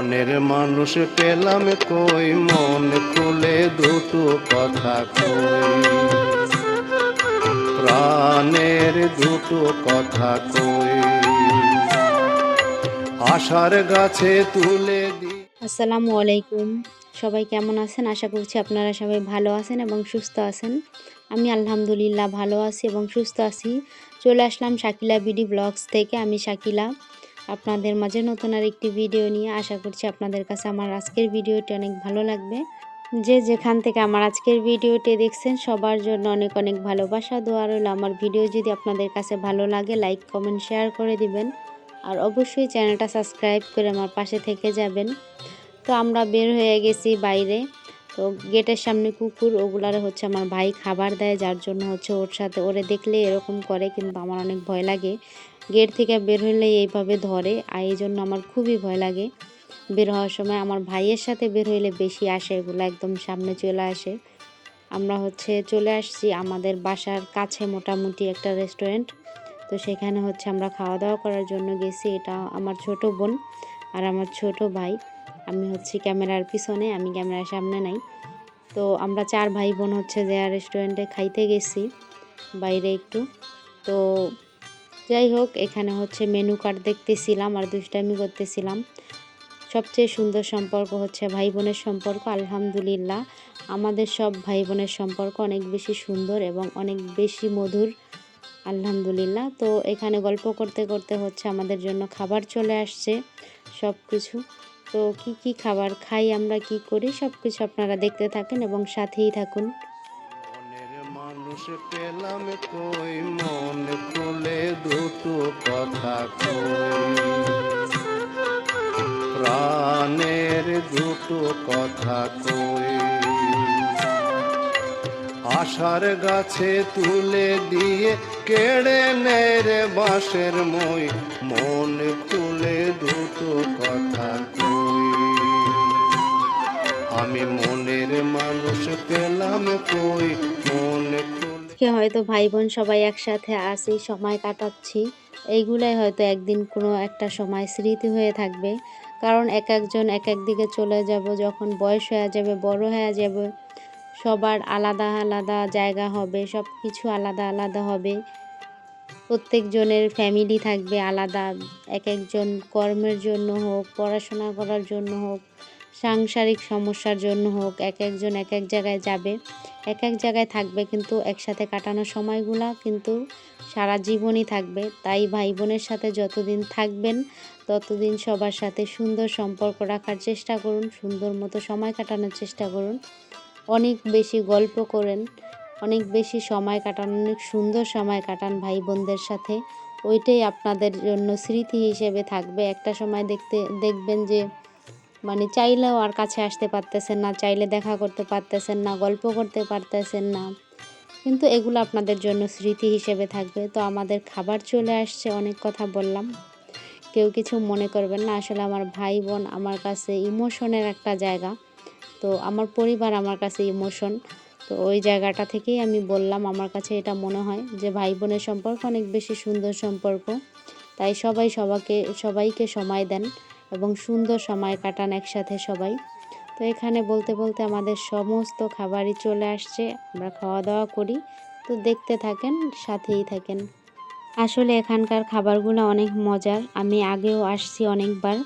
মনের মানুষ পেলাম কই? মন খুলে দুটো কথা কই। প্রাণের দুটো কথা কই। আশার গাছে তুলে দি আসসালামু আলাইকুম। সবাই কেমন আছেন? আশা করছি আপনারা সবাই ভালো আছেন এবং সুস্থ আছেন। আমি আলহামদুলিল্লাহ ভালো আছি এবং সুস্থ আছি। চলে আসলাম শাকিলা বিডি ব্লগস থেকে। আমি শাকিলা। আপনাদের মাঝে নতুন আর একটি ভিডিও নিয়ে আশা করছি আপনাদের কাছে আমার আজকের ভিডিওটি অনেক ভালো লাগবে। যে যেখান থেকে আমার আজকের ভিডিওটি দেখছেন, সবার জন্য অনেক অনেক ভালোবাসা, দোয়া রইল। আমার ভিডিও যদি আপনাদের কাছে ভালো লাগে লাইক কমেন্ট শেয়ার করে দিবেন। আর অবশ্যই চ্যানেলটা সাবস্ক্রাইব করে আমার পাশে থেকে যাবেন। তো আমরা বের হয়ে গেছি বাইরে। তো গেটের সামনে কুকুর, ওগুলার হচ্ছে আমার ভাই খাবার দেয়, যার জন্য হচ্ছে ওর সাথে, ওরে দেখলে এরকম করে, কিন্তু আমার অনেক ভয় লাগে। গেট থেকে বের হলে এইভাবে ধরে, আর এই জন্য আমার খুবই ভয় লাগে। বের হওয়ার সময় আমার ভাইয়ের সাথে বের হইলে বেশি আসে, এগুলো একদম সামনে চলে আসে। আমরা হচ্ছে চলে আসছি আমাদের বাসার কাছে মোটামুটি একটা রেস্টুরেন্ট। তো সেখানে হচ্ছে আমরা খাওয়া দাওয়া করার জন্য গেছি। এটা আমার ছোট বোন আর আমার ছোট ভাই। আমি হচ্ছে ক্যামেরার পিছনে, আমি ক্যামেরার সামনে নাই। তো আমরা চার ভাই বোন হচ্ছে যে রেস্টুরেন্টে খাইতে গেছি, বাইরে একটু। তো যাই হোক, এখানে হচ্ছে মেনু কার্ড দেখতেছিলাম আর দুষ্টামি করতেছিলাম। সবচেয়ে সুন্দর সম্পর্ক হচ্ছে ভাই বোনের সম্পর্ক, আলহামদুলিল্লাহ। আমাদের সব ভাই বোনের সম্পর্ক অনেক বেশি সুন্দর এবং অনেক বেশি মধুর, আলহামদুলিল্লাহ। তো এখানে গল্প করতে করতে হচ্ছে আমাদের জন্য খাবার চলে আসছে সব কিছু তো কি কি খাবার খাই, আমরা কি করি সব কিছু আপনারা দেখতে থাকেন এবং সাথেই থাকুন। পেলাম কথা প্রাণের দুটো কথা কই? আশার গাছে তুলে দিয়ে কেড়ে নেয় রে বাঁশের মই। মন তুলে দুটো কথা কই। আমি মনের মানুষ পেলাম কই? মন হয়তো ভাই বোন সবাই একসাথে আসি সময় কাটাচ্ছি। এইগুলাই হয়তো একদিন কোনো একটা সময় স্মৃতি হয়ে থাকবে। কারণ এক একজন এক এক দিকে চলে যাব, যখন বয়স হয়ে যাবে, বড় হয়ে যাবে, সবার আলাদা আলাদা জায়গা হবে সব কিছু আলাদা আলাদা হবে। প্রত্যেকজনের ফ্যামিলি থাকবে আলাদা, এক একজন কর্মের জন্য হোক, পড়াশোনা করার জন্য হোক সাংসারিক সমস্যার জন্য হোক, এক একজন এক এক জায়গায় যাবে, এক এক জায়গায় থাকবে কিন্তু একসাথে কাটানোর সময়গুলো কিন্তু সারা জীবনই থাকবে। তাই ভাই বোনের সাথে যতদিন থাকবেন, ততদিন সবার সাথে সুন্দর সম্পর্ক রাখার চেষ্টা করুন, সুন্দর মতো সময় কাটানোর চেষ্টা করুন। অনেক বেশি গল্প করেন, অনেক বেশি সময় কাটান, অনেক সুন্দর সময় কাটান ভাই বোনদের সাথে। ওইটাই আপনাদের জন্য স্মৃতি হিসেবে থাকবে। একটা সময় দেখতে, দেখবেন যে মানে চাইলেও আর কাছে আসতে পারতেছেন না, চাইলে দেখা করতে পারতেছেন না, গল্প করতে পারতেছেন না। কিন্তু এগুলো আপনাদের জন্য স্মৃতি হিসেবে থাকবে। তো আমাদের খাবার চলে আসছে, অনেক কথা বললাম। কেউ কিছু মনে করবেন না, আসলে আমার ভাই বোন আমার কাছে ইমোশনের একটা জায়গা। তো আমার পরিবার আমার কাছে ইমোশন। তো ওই জায়গাটা থেকেই আমি বললাম, আমার কাছে এটা মনে হয় যে ভাই বোনের সম্পর্ক অনেক বেশি সুন্দর সম্পর্ক। তাই সবাই সবাইকে সবাইকে সময় দেন। এবং সুন্দর সময় কাটান একসাথে সবাই। তো এখানে বলতে বলতে আমাদের সমস্ত খাবারই চলে আসছে। আমরা খাওয়া দাওয়া করি। তো দেখতে থাকেন, সাথেই থাকেন। আসলে এখানকার খাবারগুলো অনেক মজার। আমি আগেও আসছি অনেকবার।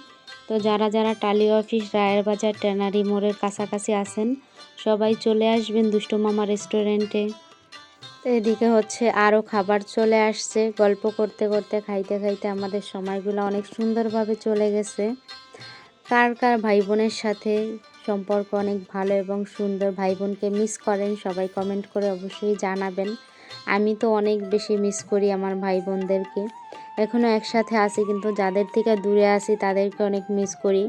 তো যারা যারা টালি অফিস, রায়ের বাজার, ট্যানারি মোড়ের কাছাকাছি আছেন, সবাই চলে আসবেন দুষ্টু মামা রেস্টুরেন্টে। এদিকে হচ্ছে আরও খাবার চলে আসছে। গল্প করতে করতে, খাইতে খাইতে আমাদের সময়গুলো অনেক সুন্দরভাবে চলে গেছে। কার কার ভাই বোনের সাথে সম্পর্ক অনেক ভালো এবং সুন্দর ভাই বোনকে মিস করেন, সবাই কমেন্ট করে অবশ্যই জানাবেন। আমি তো অনেক বেশি মিস করি আমার ভাই বোনদেরকে এখনও একসাথে আছি, কিন্তু যাদের থেকে দূরে আছি, তাদেরকে অনেক মিস করি।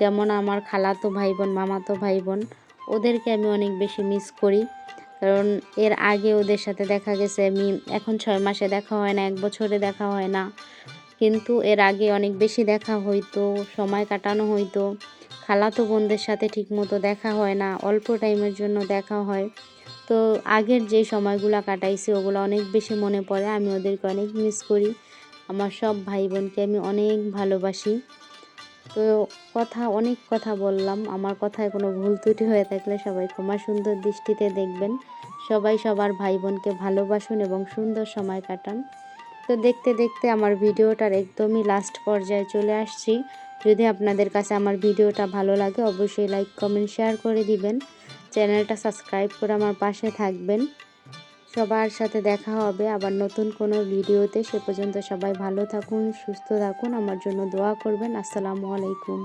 যেমন আমার খালাতো ভাই বোন মামাতো ভাই বোন ওদেরকে আমি অনেক বেশি মিস করি। কারণ এর আগে ওদের সাথে দেখা গেছে, আমি এখন ছয় মাসে দেখা হয় না, এক বছরে দেখা হয় না। কিন্তু এর আগে অনেক বেশি দেখা হইতো, সময় কাটানো হইতো। খালাতো বোনদের সাথে ঠিকমতো দেখা হয় না, অল্প টাইমের জন্য দেখা হয়। তো আগের যে সময়গুলো কাটাইছি, ওগুলো অনেক বেশি মনে পড়ে, আমি ওদেরকে অনেক মিস করি। আমার সব ভাই বোনকে আমি অনেক ভালোবাসি। তো কথা, অনেক কথা বললাম। আমার কথায় কোনো ভুল ত্রুটি হয়ে থাকলে সবাই ক্ষমা সুন্দর দৃষ্টিতে দেখবেন। সবাই সবার ভাই বোনকে ভালোবাসুন এবং সুন্দর সময় কাটান। তো দেখতে দেখতে আমার ভিডিওটার একদমই লাস্ট পর্যায়ে চলে আসছি। যদি আপনাদের কাছে আমার ভিডিওটা ভালো লাগে, অবশ্যই লাইক কমেন্ট শেয়ার করে দিবেন। চ্যানেলটা সাবস্ক্রাইব করে আমার পাশে থাকবেন। সবার সাথে দেখা হবে আবার নতুন কোনো ভিডিওতে। সে পর্যন্ত সবাই ভালো থাকুন, সুস্থ থাকুন। আমার জন্য দোয়া করবেন। আসসালামু আলাইকুম।